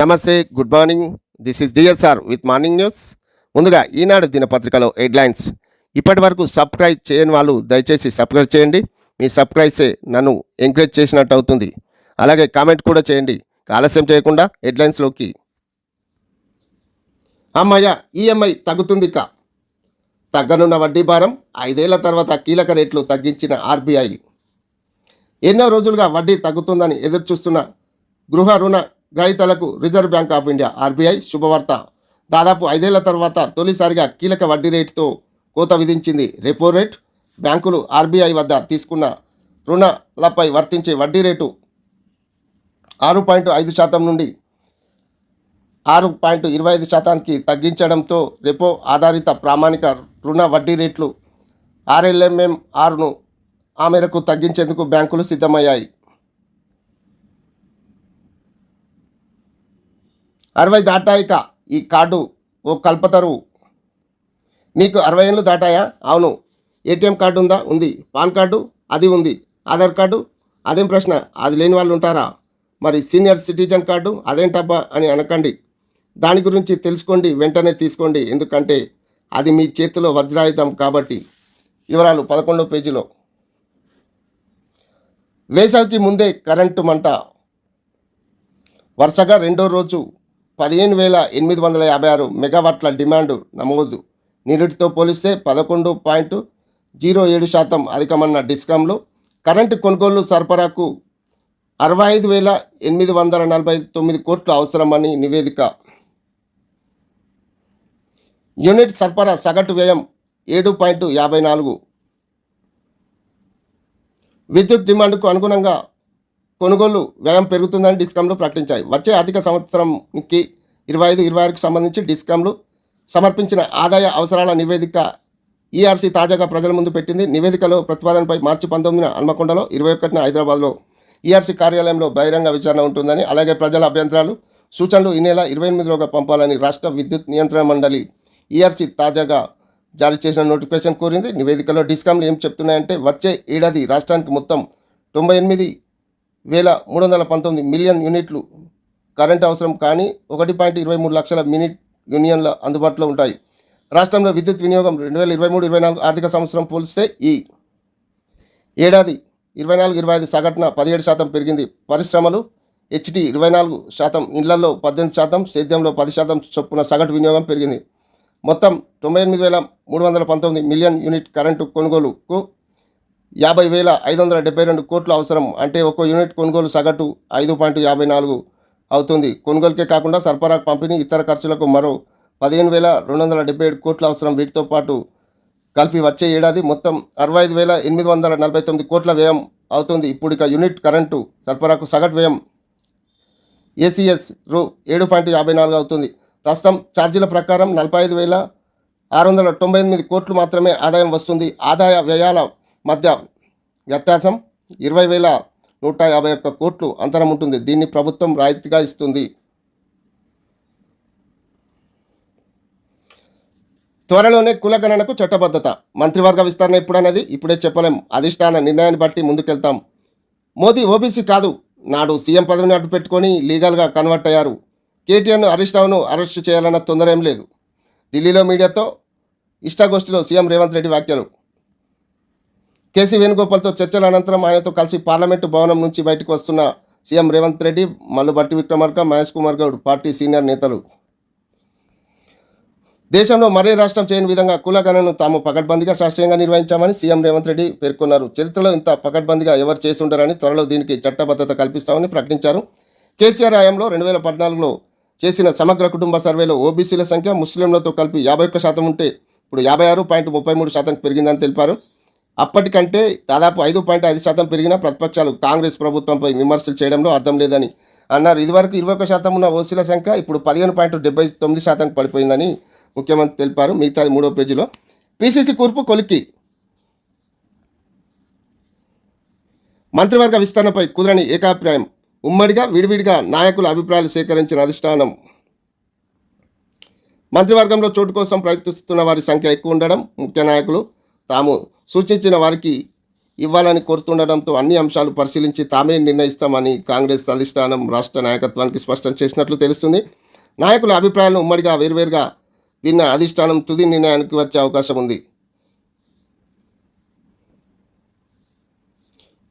నమస్తే good morning this is DSR with morning news ముందుగా ఈనాడు దినపత్రికలో హెడ్లైన్స్. ఇప్పటి వరకు సబ్స్క్రైబ్ చేయని వాళ్ళు దయచేసి సబ్స్క్రైబ్ చేయండి. మీ సబ్స్క్రైబ్సే నన్ను ఎంకరేజ్ చేసినట్టు అవుతుంది. అలాగే కామెంట్ కూడా చేయండి. ఆలస్యం చేయకుండా హెడ్లైన్స్లోకి. అమ్మయ్య ఈఎంఐ తగ్గుతుంది కా తగ్గనున్న వడ్డీ భారం ఐదేళ్ళ తర్వాత కీలక రేట్లు తగ్గించిన ఆర్బీఐ. ఎన్నో రోజులుగా వడ్డీ తగ్గుతుందని ఎదురుచూస్తున్న గృహ రుణ గ్రహీతలకు reserve bank of India RBI శుభవార్త. దాదాపు ఐదేళ్ళ తర్వాత తొలిసారిగా కీలక వడ్డీ రేటుతో కోత విధించింది రెపో రేట్. బ్యాంకులు ఆర్బీఐ వద్ద తీసుకున్న రుణాలపై వర్తించే వడ్డీ రేటు ఆరు పాయింట్ ఐదు శాతం నుండి ఆరు పాయింట్ ఇరవై ఐదు శాతానికి తగ్గించడంతో రెపో ఆధారిత ప్రామాణిక రుణ వడ్డీ రేట్లు ఆర్ఎల్ఎంఎంఆర్ను ఆ మేరకు తగ్గించేందుకు బ్యాంకులు సిద్ధమయ్యాయి. అరవై దాటాయిక ఈ కార్డు ఓ కల్పతరు నీకు అరవై ఏళ్ళు దాటాయా? అవును. ఏటీఎం కార్డు ఉందా? ఉంది. PAN card? అది ఉంది. ఆధార్ కార్డు? అదేం ప్రశ్న? అది లేని వాళ్ళు ఉంటారా? మరి సీనియర్ సిటిజన్ కార్డు? అదేంటబ్బా అని అనకండి. దాని గురించి తెలుసుకోండి వెంటనే తీసుకోండి. ఎందుకంటే అది మీ చేతిలో వజ్రాయుధం కాబట్టి. వివరాలు పదకొండో పేజీలో. వేసవికి ముందే కరెంటు మంట. వరుసగా రెండో రోజు పదిహేను వేల ఎనిమిది వందల యాభై ఆరు మెగావాట్ల డిమాండ్ నమోదు. నిరుటితో పోలిస్తే పదకొండు పాయింట్ జీరో ఏడు శాతం అధికమన్న డిస్కాంలో కరెంటు కొనుగోలు సరఫరాకు అరవై ఐదు వేల ఎనిమిది వందల నలభై తొమ్మిది కోట్లు అవసరమని నివేదిక. యూనిట్ సరఫరా సగటు వ్యయం ఏడు పాయింట్ యాభై నాలుగు. విద్యుత్ డిమాండ్కు అనుగుణంగా కొనుగోలు వ్యయం పెరుగుతుందని డిస్కంలు ప్రకటించాయి. వచ్చే ఆర్థిక సంవత్సరంకి ఇరవై ఐదు ఇరవై ఆరుకు సంబంధించి డిస్కంలు సమర్పించిన ఆదాయ అవసరాల నివేదిక ఈఆర్సీ తాజాగా ప్రజల ముందు పెట్టింది. నివేదికలో ప్రతిపాదనపై మార్చి పంతొమ్మిదిన హన్మకొండలో ఇరవై ఒకటిన హైదరాబాద్లో ఈఆర్సీ కార్యాలయంలో బహిరంగ విచారణ ఉంటుందని అలాగే ప్రజల అభ్యంతరాలు సూచనలు ఈ నెల ఇరవై ఎనిమిదిలోగా పంపాలని రాష్ట్ర విద్యుత్ నియంత్రణ మండలి ఈఆర్సీ తాజాగా జారీ చేసిన నోటిఫికేషన్ కోరింది. నివేదికలో డిస్కాంలు ఏం చెప్తున్నాయంటే వచ్చే ఏడాది రాష్ట్రానికి మొత్తం తొంభై ఎనిమిది వేల మూడు వందల పంతొమ్మిది మిలియన్ యూనిట్లు కరెంట్ అవసరం కానీ ఒకటి పాయింట్ ఇరవై మూడు లక్షల మినిట్ యూనియన్ల అందుబాటులో ఉంటాయి. రాష్ట్రంలో విద్యుత్ వినియోగం రెండు వేల ఇరవై మూడు ఇరవై నాలుగు ఆర్థిక సంవత్సరం పోలిస్తే ఈ ఏడాది ఇరవై నాలుగు ఇరవై ఐదు సగటున పదిహేడు శాతం పెరిగింది. పరిశ్రమలు హెచ్డి ఇరవై నాలుగు శాతం ఇళ్ళలో పద్దెనిమిది శాతం సేద్యంలో పది శాతం చొప్పున సగటు వినియోగం పెరిగింది. మొత్తం తొంభై ఎనిమిది వేల మూడు వందల పంతొమ్మిది మిలియన్ యూనిట్ కరెంటు కొనుగోలుకు యాభై వేల ఐదు వందల డెబ్బై రెండు కోట్లు అవసరం అంటే ఒక్కో యూనిట్ కొనుగోలు సగటు ఐదు పాయింట్ యాభై నాలుగు అవుతుంది. కొనుగోలుకే కాకుండా సరఫరా పంపిణీ ఇతర ఖర్చులకు మరో పదిహేను వేల రెండు వందల డెబ్బై ఏడు కోట్లు అవసరం. వీటితో పాటు కలిపి వచ్చే ఏడాది మొత్తం అరవై ఐదు వేల ఎనిమిది వందల నలభై తొమ్మిది కోట్ల వ్యయం అవుతుంది. ఇప్పుడు ఇక యూనిట్ కరెంటు సరఫరాకు సగటు వ్యయం ఏసీఎస్ రూ ఏడు పాయింట్ యాభై నాలుగు అవుతుంది. ప్రస్తుతం ఛార్జీల ప్రకారం నలభై ఐదు వేల ఆరు వందల తొంభై ఎనిమిది కోట్లు మాత్రమే ఆదాయం వస్తుంది. ఆదాయ వ్యయాల మధ్య వ్యత్యాసం ఇరవై వేల నూట యాభై ఒక్క కోట్లు అంతరం ఉంటుంది. దీన్ని ప్రభుత్వం రాయితీగా ఇస్తుంది. త్వరలోనే కులగణనకు చట్టబద్ధత. మంత్రివర్గ విస్తరణ ఎప్పుడన్నది? ఇప్పుడే చెప్పలేం. అధిష్టాన నిర్ణయాన్ని బట్టి ముందుకెళ్తాం. మోదీ ఓబీసీ కాదు. నాడు సీఎం పదవిని అడ్డు పెట్టుకొని లీగల్గా కన్వర్ట్ అయ్యారు. కేటీఆర్ను హరీష్ రావును అరెస్టు చేయాలన్న తొందర ఏం లేదు. ఢిల్లీలో మీడియాతో ఇష్టాగోష్ఠిలో సీఎం రేవంత్ రెడ్డి వ్యాఖ్యలు. కేసీ వేణుగోపాల్తో చర్చల అనంతరం ఆయనతో కలిసి పార్లమెంటు భవనం నుంచి బయటకు వస్తున్న CM Revanth Reddy Mallubhatti Vikramarka Mahesh Kumar Goud party senior నేతలు. దేశంలో మరే రాష్ట్రం చేయని విధంగా కులగణను తాము పకడ్బందీగా శాస్త్రీయంగా నిర్వహించామని సీఎం రేవంత్ రెడ్డి పేర్కొన్నారు. చరిత్రలో ఇంత పకడ్బందీగా ఎవరు చేసి ఉండరని త్వరలో దీనికి చట్టబద్ధత కల్పిస్తామని ప్రకటించారు. కేసీఆర్ హయాంలో రెండు వేల పద్నాలుగులో చేసిన సమగ్ర కుటుంబ సర్వేలో ఓబీసీల సంఖ్య ముస్లింలతో కలిపి యాభై ఒక్క శాతం ఉంటే ఇప్పుడు యాభై ఆరు పాయింట్ ముప్పై మూడు శాతం పెరిగిందని తెలిపారు. అప్పటికంటే దాదాపు ఐదు పాయింట్ ఐదు శాతం పెరిగిన ప్రతిపక్షాలు కాంగ్రెస్ ప్రభుత్వంపై విమర్శలు చేయడంలో అర్థం లేదని అన్నారు. ఇదివరకు ఇరవై ఒక శాతం ఉన్న ఓసీల సంఖ్య ఇప్పుడు పదిహేను పాయింట్ డెబ్బై తొమ్మిది శాతం పడిపోయిందని ముఖ్యమంత్రి తెలిపారు. మిగతాది మూడో పేజీలో పీసీసీ కూర్పు కొలికి. మంత్రివర్గ విస్తరణపై కుదరని ఏకాభిప్రాయం. ఉమ్మడిగా విడివిడిగా నాయకుల అభిప్రాయాలు సేకరించిన అధిష్టానం. మంత్రివర్గంలో చోటు కోసం ప్రయత్నిస్తున్న వారి సంఖ్య ఎక్కువ ఉండడం ముఖ్య నాయకులు తాము సూచించిన వారికి ఇవ్వాలని కోరుతుండడంతో అన్ని అంశాలు పరిశీలించి తామే నిర్ణయిస్తామని కాంగ్రెస్ అధిష్టానం రాష్ట్ర నాయకత్వానికి స్పష్టం చేసినట్లు తెలుస్తుంది. నాయకుల అభిప్రాయాలను ఉమ్మడిగా వేర్వేరుగా విన్న అధిష్టానం తుది నిర్ణయానికి వచ్చే అవకాశం ఉంది.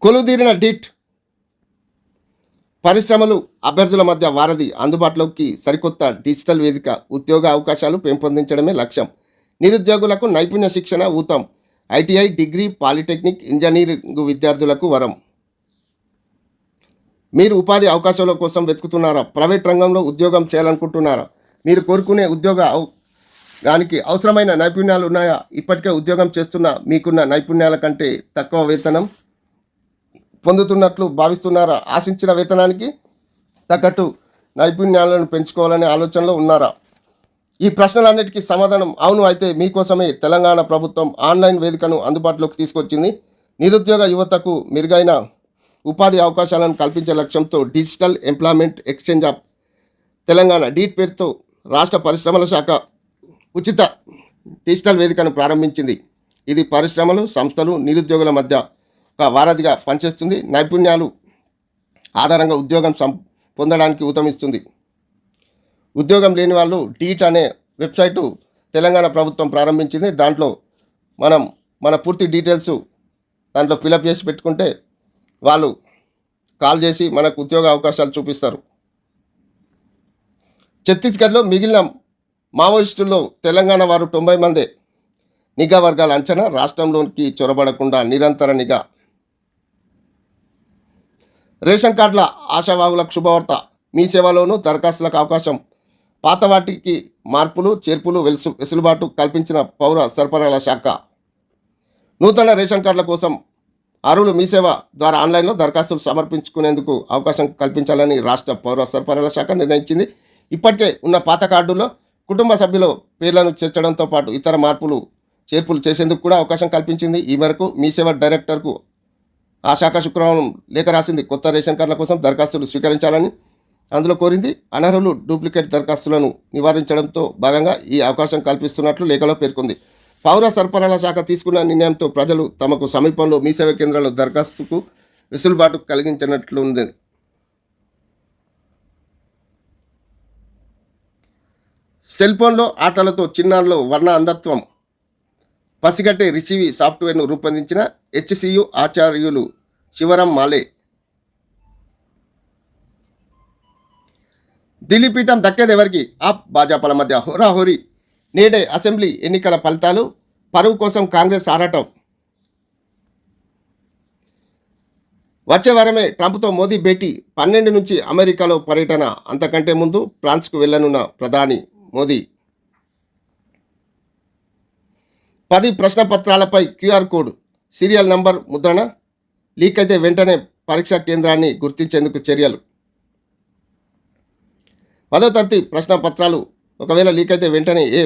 కొలుదీరిన డిట్ పరిశ్రమలు అభ్యర్థుల మధ్య వారధి అందుబాటులోకి సరికొత్త డిజిటల్ వేదిక ఉద్యోగ అవకాశాలు పెంపొందించడమే లక్ష్యం. నిరుద్యోగులకు నైపుణ్య శిక్షణ ఊతం. ఐటీఐ డిగ్రీ పాలిటెక్నిక్ ఇంజనీరింగ్ విద్యార్థులకు వరం. మీరు ఉపాధి అవకాశాల కోసం వెతుకుతున్నారా? ప్రైవేట్ రంగంలో ఉద్యోగం చేయాలనుకుంటున్నారా? మీరు కోరుకునే ఉద్యోగ దానికి అవసరమైన నైపుణ్యాలు ఉన్నాయా? ఇప్పటికే ఉద్యోగం చేస్తున్న మీకున్న నైపుణ్యాల కంటే తక్కువ వేతనం పొందుతున్నట్లు భావిస్తున్నారా? ఆశించిన వేతనానికి తగ్గట్టు నైపుణ్యాలను పెంచుకోవాలనే ఆలోచనలో ఉన్నారా? ఈ ప్రశ్నలన్నిటికీ సమాధానం అవును అయితే మీకోసమే తెలంగాణ ప్రభుత్వం ఆన్లైన్ వేదికను అందుబాటులోకి తీసుకొచ్చింది. నిరుద్యోగ యువతకు మెరుగైన ఉపాధి అవకాశాలను కల్పించే లక్ష్యంతో digital employment exchange of Telangana DEET పేరుతో రాష్ట్ర పరిశ్రమల శాఖ ఉచిత డిజిటల్ వేదికను ప్రారంభించింది. ఇది పరిశ్రమలు సంస్థలు నిరుద్యోగుల మధ్య ఒక వారధిగా పనిచేస్తుంది. నైపుణ్యాలు ఆధారంగా ఉద్యోగం సం పొందడానికి ఊతమిస్తుంది. ఉద్యోగం లేని వాళ్ళు డీట్ అనే వెబ్సైటు తెలంగాణ ప్రభుత్వం ప్రారంభించింది. దాంట్లో మనం మన పూర్తి డీటెయిల్స్ దాంట్లో ఫిలప్ చేసి పెట్టుకుంటే వాళ్ళు కాల్ చేసి మనకు ఉద్యోగ అవకాశాలు చూపిస్తారు. ఛత్తీస్గఢ్లో మిగిలిన మావోయిస్టుల్లో తెలంగాణ వారు తొంభై మందే నిఘా వర్గాల అంచనా రాష్ట్రంలోకి చొరబడకుండా నిరంతర నిఘా. రేషన్ కార్డుల ఆశావాహులకు శుభవార్త మీ సేవలోనూ దరఖాస్తులకు అవకాశం పాత వాటికి మార్పులు చేర్పులు వెలుసు వెసులుబాటు కల్పించిన పౌర సరఫరాల శాఖ. నూతన రేషన్ కార్డుల కోసం అరువులు మీసేవ ద్వారా ఆన్లైన్లో దరఖాస్తులు సమర్పించుకునేందుకు అవకాశం కల్పించాలని రాష్ట్ర పౌర సరఫరాల శాఖ నిర్ణయించింది. ఇప్పటికే ఉన్న పాత కార్డుల్లో కుటుంబ సభ్యుల పేర్లను చేర్చడంతో పాటు ఇతర మార్పులు చేర్పులు చేసేందుకు కూడా అవకాశం కల్పించింది. ఈ మేరకు మీ సేవ డైరెక్టర్కు ఆ శాఖ శుక్రవారం లేఖ రాసింది. కొత్త రేషన్ కార్డుల కోసం దరఖాస్తులు స్వీకరించాలని అందులో కోరింది అనర్హులు డూప్లికేట్ దరఖాస్తులను నివారించడంతో భాగంగా ఈ అవకాశం కల్పిస్తున్నట్లు లేఖలో పేర్కొంది. పౌర సరఫరాల శాఖ తీసుకున్న నిర్ణయంతో ప్రజలు తమకు సమీపంలో మీ సేవ కేంద్రాల్లో దరఖాస్తుకు వెసులుబాటు కలిగించినట్లు ఉంది సెల్ ఫోన్లో ఆటలతో చిన్నారులో వర్ణ అంధత్వం పసిగట్టే రిసీవి సాఫ్ట్వేర్ను రూపొందించిన హెచ్సియు ఆచార్యులు శివరాం మాలే ఢిల్లీ పీఠం దక్కేది ఎవరికి? ఆప్ భాజపాల మధ్య హోరాహోరీ. నేడే అసెంబ్లీ ఎన్నికల ఫలితాలు పరువు కోసం కాంగ్రెస్ ఆరాటం. వచ్చే వారమే ట్రంప్తో మోదీ భేటీ. పన్నెండు నుంచి అమెరికాలో పర్యటన. అంతకంటే ముందు ఫ్రాన్స్కు వెళ్ళనున్న ప్రధాని మోదీ. పది ప్రశ్న పత్రాలపై క్యూఆర్ కోడ్ సీరియల్ నంబర్ ముద్రణ. లీక్ అయితే వెంటనే పరీక్షా కేంద్రాన్ని గుర్తించేందుకు చర్యలు. పదో తరగతి ప్రశ్న పత్రాలు ఒకవేళ లీక్ అయితే వెంటనే ఏ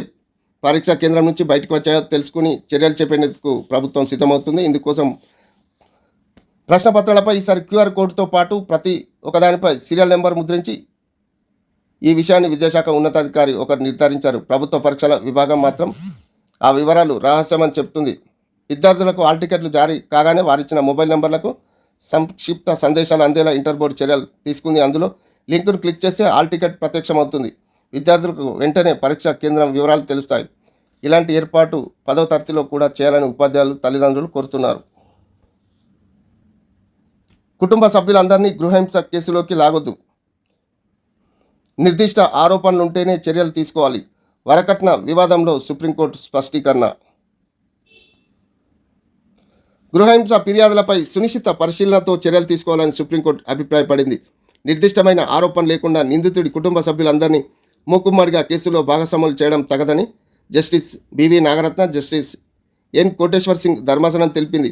పరీక్షా కేంద్రం నుంచి బయటకు వచ్చాయో తెలుసుకుని చర్యలు చెప్పేందుకు ప్రభుత్వం సిద్ధమవుతుంది. ఇందుకోసం ప్రశ్న పత్రాలపై ఈసారి క్యూఆర్ కోడ్తో పాటు ప్రతి ఒకదానిపై సీరియల్ నెంబర్ ముద్రించి ఈ విషయాన్ని విద్యాశాఖ ఉన్నతాధికారి ఒకరు నిర్ధారించారు. ప్రభుత్వ పరీక్షల విభాగం మాత్రం ఆ వివరాలు రహస్యమని చెప్తుంది. విద్యార్థులకు హాల్ టికెట్లు జారీ కాగానే వారిచ్చిన మొబైల్ నెంబర్లకు సంక్షిప్త సందేశాలు అందేలా ఇంటర్ బోర్డు చర్యలు తీసుకుంది. అందులో లింకును క్లిక్ చేస్తే హాల్ టికెట్ ప్రత్యక్షమవుతుంది. విద్యార్థులకు వెంటనే పరీక్షా కేంద్రం వివరాలు తెలుస్తాయి. ఇలాంటి ఏర్పాటు పదవ తరగతిలో కూడా చేయాలని ఉపాధ్యాయులు తల్లిదండ్రులు కోరుతున్నారు. కుటుంబ సభ్యులందరినీ గృహహింస కేసులోకి లాగొద్దు. నిర్దిష్ట ఆరోపణలు ఉంటేనే చర్యలు తీసుకోవాలి. వరకట్న వివాదంలో సుప్రీంకోర్టు స్పష్టీకరణ. గృహహింస ఫిర్యాదులపై సునిశ్చిత పరిశీలనతో చర్యలు తీసుకోవాలని సుప్రీంకోర్టు అభిప్రాయపడింది. నిర్దిష్టమైన ఆరోపణ లేకుండా నిందితుడి కుటుంబ సభ్యులందరినీ మూకుమ్మడిగా కేసులో భాగస్వాములు చేయడం తగదని justice BV Nagarathna justice N. Koteshwar Singh ధర్మాసనం తెలిపింది.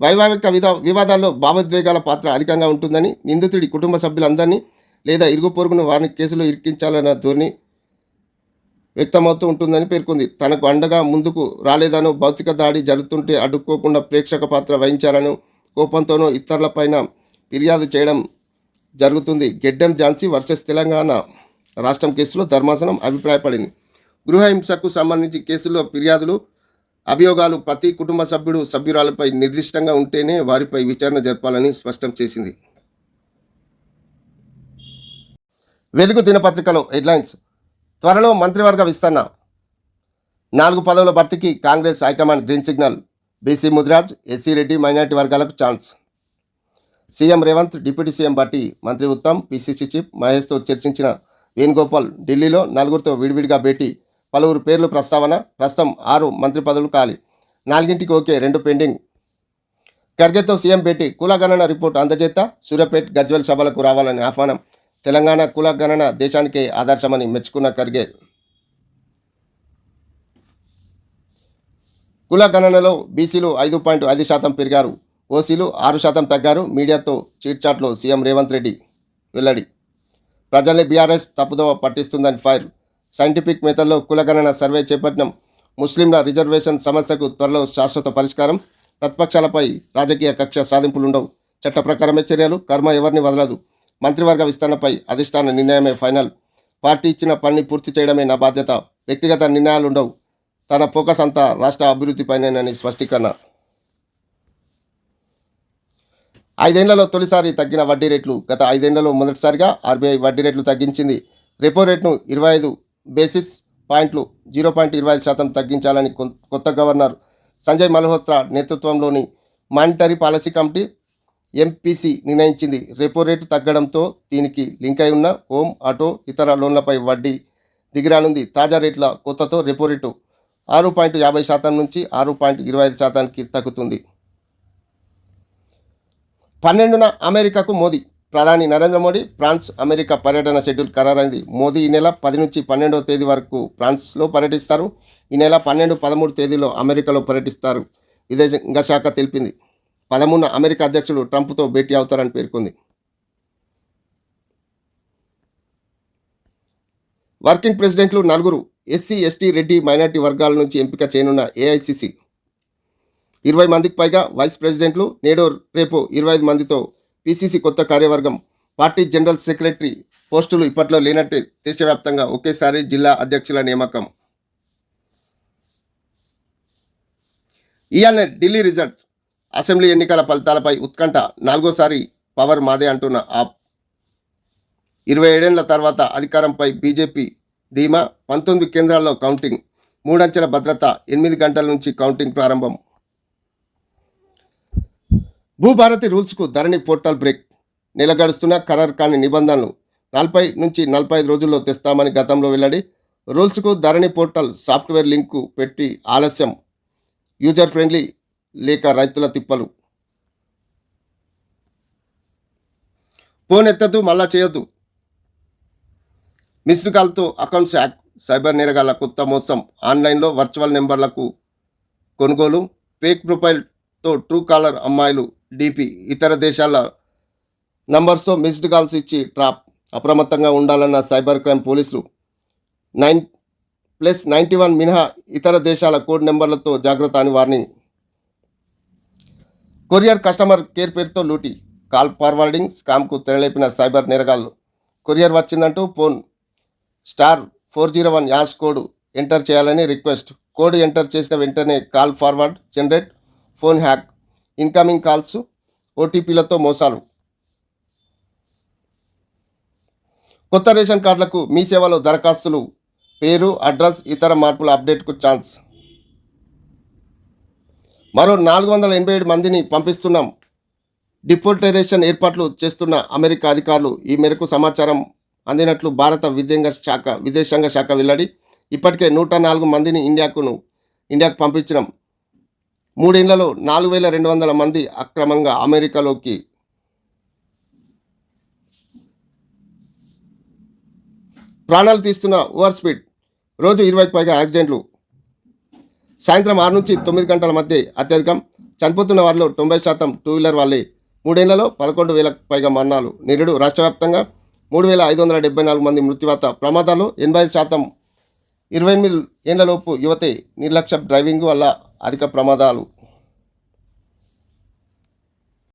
వైవాహిక విధా వివాదాల్లో భావోద్వేగాల పాత్ర అధికంగా ఉంటుందని నిందితుడి కుటుంబ సభ్యులందరినీ లేదా ఇరుగు పొరుగును వారిని కేసులో ఇరికించాలన్న ధోరణి వ్యక్తమవుతూ ఉంటుందని పేర్కొంది. తనకు అండగా ముందుకు రాలేదను భౌతిక దాడి జరుగుతుంటే అడ్డుకోకుండా ప్రేక్షక పాత్ర వహించారను కోపంతోనూ ఇతరులపైన ఫిర్యాదు చేయడం జరుగుతుంది. గెడ్డెం ఝాన్సీ వర్సెస్ తెలంగాణ రాష్ట్రం కేసులో ధర్మాసనం అభిప్రాయపడింది. గృహహింసకు సంబంధించి కేసుల్లో ఫిర్యాదులు అభియోగాలు ప్రతి కుటుంబ సభ్యుడు సభ్యురాలపై నిర్దిష్టంగా ఉంటేనే వారిపై విచారణ జరపాలని స్పష్టం చేసింది. వెలుగు దినపత్రికలో హెడ్లైన్స్ త్వరలో మంత్రివర్గ విస్తరణ. నాలుగు పదవుల భర్తీకి Congress high command green signal BC Mudiraj SC Reddy minority వర్గాలకు chance. CM Revanth deputy CM Bhatti మంత్రి ఉత్తమ్ పిసిసి చీఫ్ మహేష్తో చర్చించిన వేణుగోపాల్ ఢిల్లీలో నలుగురితో విడివిడిగా భేటీ పలువురు పేర్లు ప్రస్తావన ప్రస్తుతం ఆరు మంత్రి పదవులు ఖాళీ. నాలుగింటికి ఓకే రెండు పెండింగ్. ఖర్గేతో సీఎం భేటీ కులగణన రిపోర్ట్ అందజేత సూర్యాపేట్ గజ్వల్ సభలకు రావాలని ఆహ్వానం. తెలంగాణ కులగణన దేశానికే ఆదర్శమని మెచ్చుకున్న ఖర్గే. కుల గణనలో బీసీలు ఐదు పాయింట్ ఐదు శాతం పెరిగారు. ఓసీలు ఆరు శాతం తగ్గారు. మీడియాతో చీట్చాట్లో సీఎం రేవంత్ రెడ్డి వెల్లడి. ప్రజల్ని బీఆర్ఎస్ తప్పుదోవ పట్టిస్తుందని ఫైర్. సైంటిఫిక్ మెథడ్లో కులగణన సర్వే చేపట్టిన. ముస్లింల రిజర్వేషన్ సమస్యకు త్వరలో శాశ్వత పరిష్కారం. ప్రతిపక్షాలపై రాజకీయ కక్ష సాధింపులుండవు. చట్ట ప్రకారమే చర్యలు. కర్మ ఎవరిని వదలదు. మంత్రివర్గ విస్తరణపై అధిష్టాన నిర్ణయమే ఫైనల్. పార్టీ ఇచ్చిన పనిని పూర్తి చేయడమే నా బాధ్యత. వ్యక్తిగత నిర్ణయాలు ఉండవు తన ఫోకస్ అంతా రాష్ట్ర అభివృద్ధిపైనేనని స్పష్టీకరణ. ఐదేళ్ళలో తొలిసారి తగ్గిన వడ్డీ రేట్లు గత ఐదేళ్ళలో మొదటిసారిగా ఆర్బీఐ వడ్డీ రేట్లు తగ్గించింది. రెపో రేట్ను ఇరవై ఐదు బేసిస్ పాయింట్లు జీరో పాయింట్ ఇరవై ఐదు శాతం తగ్గించాలని కొత్త గవర్నర్ సంజయ్ మల్హోత్రా నేతృత్వంలోని మానిటరీ పాలసీ కమిటీ ఎంపీసీ నిర్ణయించింది. రెపో రేటు తగ్గడంతో దీనికి లింక్ అయి ఉన్న హోమ్ ఆటో ఇతర లోన్లపై వడ్డీ దిగిరానుంది. తాజా రేట్ల కొత్తతో రెపో రేటు ఆరు పాయింట్ యాభై శాతం నుంచి ఆరు పాయింట్ ఇరవై ఐదు శాతానికి తగ్గుతుంది. పన్నెండున అమెరికాకు మోదీ ప్రధాని నరేంద్ర మోడీ ఫ్రాన్స్ అమెరికా పర్యటన షెడ్యూల్ ఖరారైంది. మోదీ ఈ నెల పది నుంచి పన్నెండవ తేదీ వరకు ఫ్రాన్స్లో పర్యటిస్తారు. ఈ నెల పన్నెండు పదమూడు తేదీలో అమెరికాలో పర్యటిస్తారు. విదేశాంగ శాఖ తెలిపింది. పదమూడున అమెరికా అధ్యక్షుడు ట్రంప్తో భేటీ అవుతారని పేర్కొంది. వర్కింగ్ ప్రెసిడెంట్లు నలుగురు ఎస్సీ ఎస్టీ రెడ్డి మైనార్టీ వర్గాల నుంచి ఎంపిక చేయనున్న ఏఐసిసి ఇరవై మందికి పైగా వైస్ ప్రెసిడెంట్లు నేడు రేపు ఇరవై ఐదు మందితో పిసిసి కొత్త కార్యవర్గం పార్టీ జనరల్ సెక్రటరీ పోస్టులు ఇప్పట్లో లేనట్టే దేశవ్యాప్తంగా ఒకేసారి జిల్లా అధ్యక్షుల నియామకం. ఇవాళ ఢిల్లీ రిజల్ట్. అసెంబ్లీ ఎన్నికల ఫలితాలపై ఉత్కంఠ. నాలుగోసారి పవర్ మాదే అంటున్న ఆప్. ఇరవై ఏడేళ్ళ తర్వాత అధికారంపై బీజేపీ ధీమా. పంతొమ్మిది కేంద్రాల్లో కౌంటింగ్. మూడంచెల భద్రత. ఎనిమిది గంటల నుంచి కౌంటింగ్ ప్రారంభం. భూభారతి రూల్స్కు ధరణి పోర్టల్ బ్రేక్. నెల గడుస్తున్న ఖరారు కాని నిబంధనలు నలభై నుంచి నలభై ఐదు రోజుల్లో తెస్తామని గతంలో వెల్లడి. రూల్స్కు ధరణి పోర్టల్ సాఫ్ట్వేర్ లింకు పెట్టి ఆలస్యం. యూజర్ ఫ్రెండ్లీ లేక రైతుల తిప్పలు. ఫోన్ ఎత్తదు మళ్ళా చేయొద్దు. మిస్డ్ కాల్తో అకౌంట్స్ హ్యాక్ సైబర్ నేరగాళ్ళ కొత్త మోసం. ఆన్లైన్లో వర్చువల్ నెంబర్లకు కొనుగోలు. ఫేక్ ప్రొఫైల్తో ట్రూ కాలర్ అమ్మాయిలు డిపి ఇతర దేశాల నంబర్స్తో మిస్డ్ కాల్స్ ఇచ్చి ట్రాప్ అప్రమత్తంగా ఉండాలన్న సైబర్ క్రైమ్ పోలీసులు నైన్ ప్లస్ నైంటీ వన్ మినహా ఇతర దేశాల కోడ్ నెంబర్లతో జాగ్రత్త అని వార్నింగ్. కొరియర్ కస్టమర్ కేర్ పేరుతో లూటీ. కాల్ ఫార్వర్డింగ్ స్కామ్కు తెరలేపిన సైబర్ నేరగాళ్ళు. Courier వచ్చిందంటూ phone. Star four zero one hash code enter చేయాలని రిక్వెస్ట్. కోడ్ ఎంటర్ చేసిన వెంటనే call forward generate. Phone hack. Incoming calls ఓటీపీలతో మోసాలు. కొత్త రేషన్ కార్డులకు మీ సేవలో దరఖాస్తులు పేరు అడ్రస్ ఇతర మార్పుల అప్డేట్కు ఛాన్స్. మరో నాలుగు వందల ఎనభై ఏడు మందిని పంపిస్తున్నాం. డిపోర్టరేషన్ ఏర్పాట్లు చేస్తున్న అమెరికా అధికారులు ఈ మేరకు సమాచారం అందినట్లు భారత విదేంగ శాఖ విదేశాంగ శాఖ వెల్లడి ఇప్పటికే నూట నాలుగు మందిని ఇండియాకును ఇండియాకు పంపించినాం. మూడేళ్ళలో నాలుగు వేల రెండు వందల మంది అక్రమంగా అమెరికాలోకి ప్రాణాలు తీస్తున్న ఓవర్ స్పీడ్. రోజు ఇరవైకి పైగా యాక్సిడెంట్లు. సాయంత్రం ఆరు నుంచి తొమ్మిది గంటల మధ్య అత్యధికం. చనిపోతున్న వారిలో తొంభై శాతం టూ వీలర్ వాళ్ళే. మూడేళ్ళలో పదకొండు వేలకు పైగా మరణాలు నిరుడు రాష్ట్ర వ్యాప్తంగా మూడు వేల ఐదు వందల డెబ్బై నాలుగు మంది మృత్యువాత ప్రమాదాలు ఎనభై శాతం. ఇరవై ఎనిమిది ఏళ్ళలోపు యువతే నిర్లక్ష్య డ్రైవింగ్ వల్ల అధిక ప్రమాదాలు